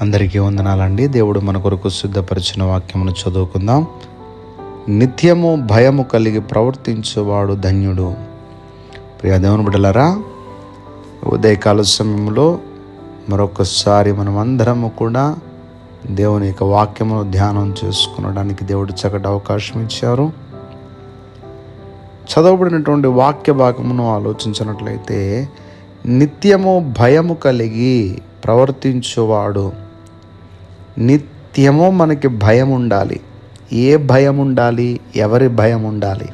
అందరికీ వందనాలండి. దేవుడు మన కొరకు సిద్ధపరిచిన వాక్యమును చదువుకుందాం. నిత్యము భయము కలిగి ప్రవర్తించేవాడు ధన్యుడు. ప్రియ దేవుని బిడ్డలారా ఉదయకాల సమయంలో మరొకసారి మనం అందరము కూడా దేవుని యొక్క వాక్యమును ధ్యానం చేసుకునడానికి దేవుడు చక్కటి అవకాశం ఇచ్చారు. చదవబడినటువంటి వాక్య భాగమును ఆలోచించినట్లయితే నిత్యము భయము కలిగి ప్రవర్తించువాడు నిత్యము మనకి భయం ఉండాలి. ఏ భయం ఉండాలి? ఎవరి భయం ఉండాలి?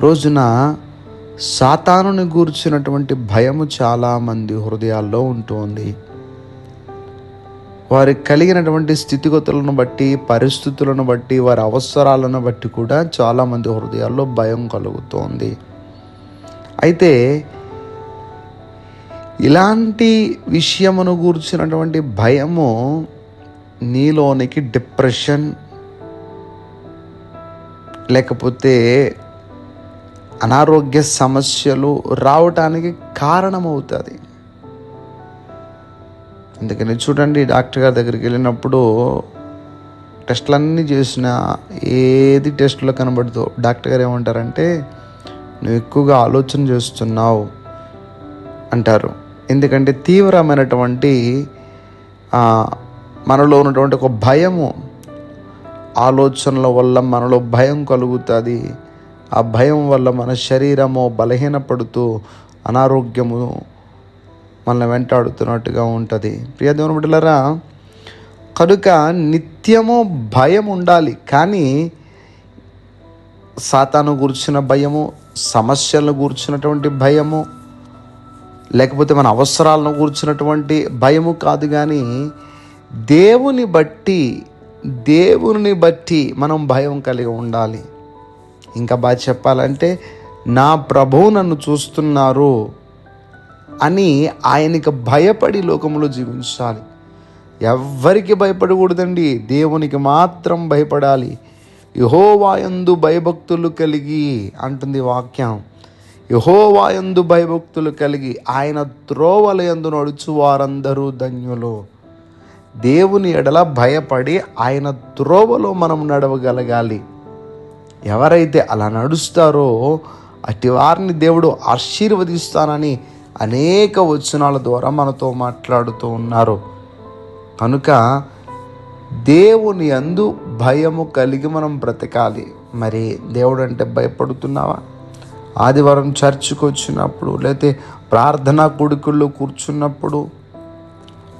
రోజున సాతానుని గూర్చినటువంటి భయము చాలామంది హృదయాల్లో ఉంటుంది వారికి కలిగినటువంటి స్థితిగతులను బట్టి పరిస్థితులను బట్టి వారి అవసరాలను బట్టి కూడా చాలామంది హృదయాల్లో భయం కలుగుతోంది. అయితే ఇలాంటి విషయమును గూర్చినటువంటి భయము నీలోనికి డిప్రెషన్ లేకపోతే అనారోగ్య సమస్యలు రావటానికి కారణమవుతుంది. అందుకని చూడండి డాక్టర్ గారి దగ్గరికి వెళ్ళినప్పుడు టెస్టులన్నీ చేసిన ఏది టెస్ట్లో కనబడుతూ డాక్టర్ గారు ఏమంటారంటే నువ్వు ఎక్కువగా ఆలోచన చేస్తున్నావు అంటారు. ఎందుకంటే తీవ్రమైనటువంటి మనలో ఉన్నటువంటి ఒక భయము ఆలోచనల వల్ల మనలో భయం కలుగుతుంది. ఆ భయం వల్ల మన శరీరము బలహీనపడుతూ అనారోగ్యము మనల్ని వెంటాడుతున్నట్టుగా ఉంటుంది. ప్రియ దేవుని కనుక నిత్యము భయం ఉండాలి కానీ సాతాను గురించిన భయము సమస్యలను గూర్చినటువంటి భయము లేకపోతే మన అవసరాలను కూర్చున్నటువంటి భయము కాదు కానీ దేవుని బట్టి దేవుని బట్టి మనం భయం కలిగి ఉండాలి. ఇంకా బాగా చెప్పాలంటే నా ప్రభువు నన్ను చూస్తున్నారు అని ఆయనకి భయపడి లోకంలో జీవించాలి. ఎవ్వరికి భయపడకూడదండి. దేవునికి మాత్రం భయపడాలి. యహోవాయందు భయభక్తులు కలిగి అంటుంది వాక్యం. యహోవాయందు భయభక్తులు కలిగి ఆయన త్రోవలయందు నడుచు వారందరూ ధన్యులు. దేవుని ఎడల భయపడి ఆయన త్రోవలో మనం నడవగలగాలి. ఎవరైతే అలా నడుస్తారో అట్టి వారిని దేవుడు ఆశీర్వదిస్తానని అనేక వచనాల ద్వారా మనతో మాట్లాడుతూ ఉన్నారు. కనుక దేవుని అందు భయము కలిగి మనం బ్రతకాలి. మరి దేవుడు అంటే భయపడుతున్నావా? ఆదివారం చర్చికి వచ్చినప్పుడు లేకపోతే ప్రార్థనా కొడుకుల్లో కూర్చున్నప్పుడు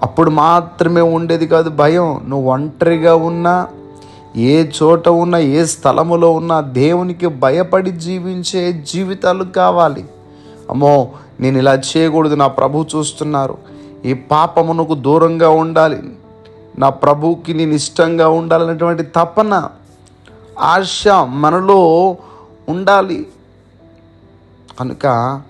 అప్పుడు మాత్రమే ఉండేది కాదు భయం. నువ్వు ఒంటరిగా ఉన్నా ఏ చోట ఉన్నా ఏ స్థలములో ఉన్నా దేవునికి భయపడి జీవించే జీవితాలు కావాలి. అమ్మో నేను ఇలా చేయకూడదు. నా ప్రభు చూస్తున్నారు. ఈ పాపమునకు దూరంగా ఉండాలి. నా ప్రభుకి నేను ఇష్టంగా ఉండాలనేటువంటి తపన ఆశ మనలో ఉండాలి. కనుక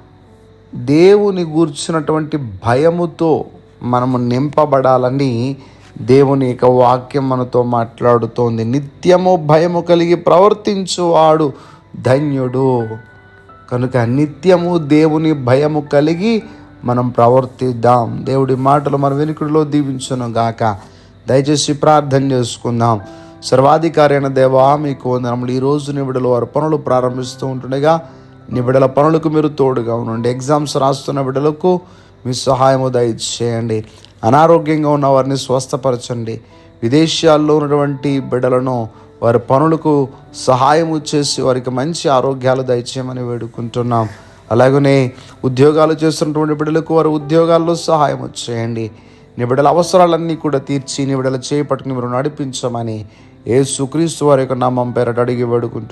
దేవుని గూర్చినటువంటి భయముతో మనము నింపబడాలని దేవుని యొక్క వాక్యం మనతో మాట్లాడుతోంది. నిత్యము భయము కలిగి ప్రవర్తించువాడు ధన్యుడు. కనుక నిత్యము దేవుని భయము కలిగి మనం ప్రవర్తిద్దాం. దేవుడి మాటలు మన వెనుకడిలో దీవించును గాక. దయచేసి ప్రార్థన చేసుకుందాం. సర్వాధికారైన దేవా మీకు వందనములు. ఈ రోజు నివిడలో వారు పనులు ప్రారంభిస్తూ ఉంటుండగా నిబిడల పనులకు మీరు తోడుగా ఉండండి. ఎగ్జామ్స్ రాస్తున్న బిడ్డలకు మీ సహాయము దయచేయండి. అనారోగ్యంగా ఉన్న వారిని స్వస్థపరచండి. విదేశాల్లో ఉన్నటువంటి బిడ్డలను వారి పనులకు సహాయము చేసి వారికి మంచి ఆరోగ్యాలు దయచేయమని వేడుకుంటున్నాం. అలాగనే ఉద్యోగాలు చేస్తున్నటువంటి బిడ్డలకు వారి ఉద్యోగాల్లో సహాయం చేయండి. నిబిడల బిడ్డల అవసరాలన్నీ కూడా తీర్చి నిబిడల చేపట్టుకుని మీరు నడిపించమని ఏ సుక్రీస్తు వారి యొక్క నామం పేరట అడిగి వేడుకుంటున్నాం.